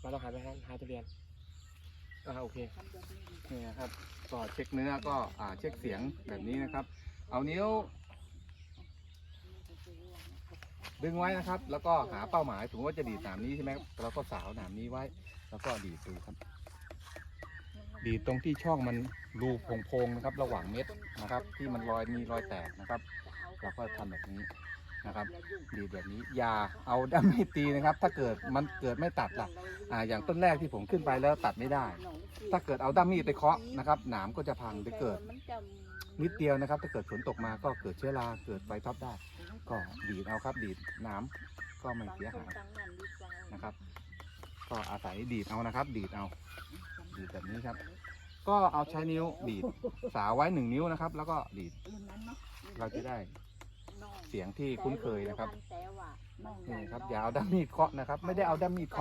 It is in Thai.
เราหันไปหาหาทุเรียนอ่าโอเคนี่นะครับ ก็เช็คเนื้อก็อ่าเช็คเสียงแบบนี้นะครับ เอานิ้ว ดึงไว้นะครับ แล้วก็หาเป้าหมายถึงว่าจะดีดหนามนี้ใช่ไหมครับแล้วก็สาวหนามนี้ไว้ แล้วก็ดีดดูครับ ดีดตรงที่ช่องมันรูโพงๆนะครับ ระหว่างเม็ดนะครับ ที่มันรอยมีรอยแตกนะครับ เราก็ทำแบบนี้ นะครับ ดีแบบนี้อย่าเอาด้ามมีดตีนะครับ ถ้าเกิดมันเกิดไม่ตัดล่ะอ่าอย่างต้นแรกที่ผมขึ้นไปแล้วตัดไม่ได้ ถ้าเกิดเอาด้ามมีดไปเคาะนะครับหนามก็จะพังหรือเกิดนิดเดียวนะครับ ถ้าเกิดฝนตกมาก็เกิดเชื้อราเกิดไฟท็อปได้ ก็ดีดเอาครับ ดีดหน้ำก็ไม่เสียหายนะครับ ก็อาศัยดีดเอานะครับ ดีดเอา ดีดแบบนี้ครับ ก็เอาใช้นิ้วดีดสาวไว้หนึ่งนิ้วนะครับ แล้วก็ดีดเราจะได้ เสียงที่คุ้นเคยนะครับนี่ครับอย่าเอาด้ามมีดเคาะนะครับ ไม่ได้เอาด้ามมีดเคาะ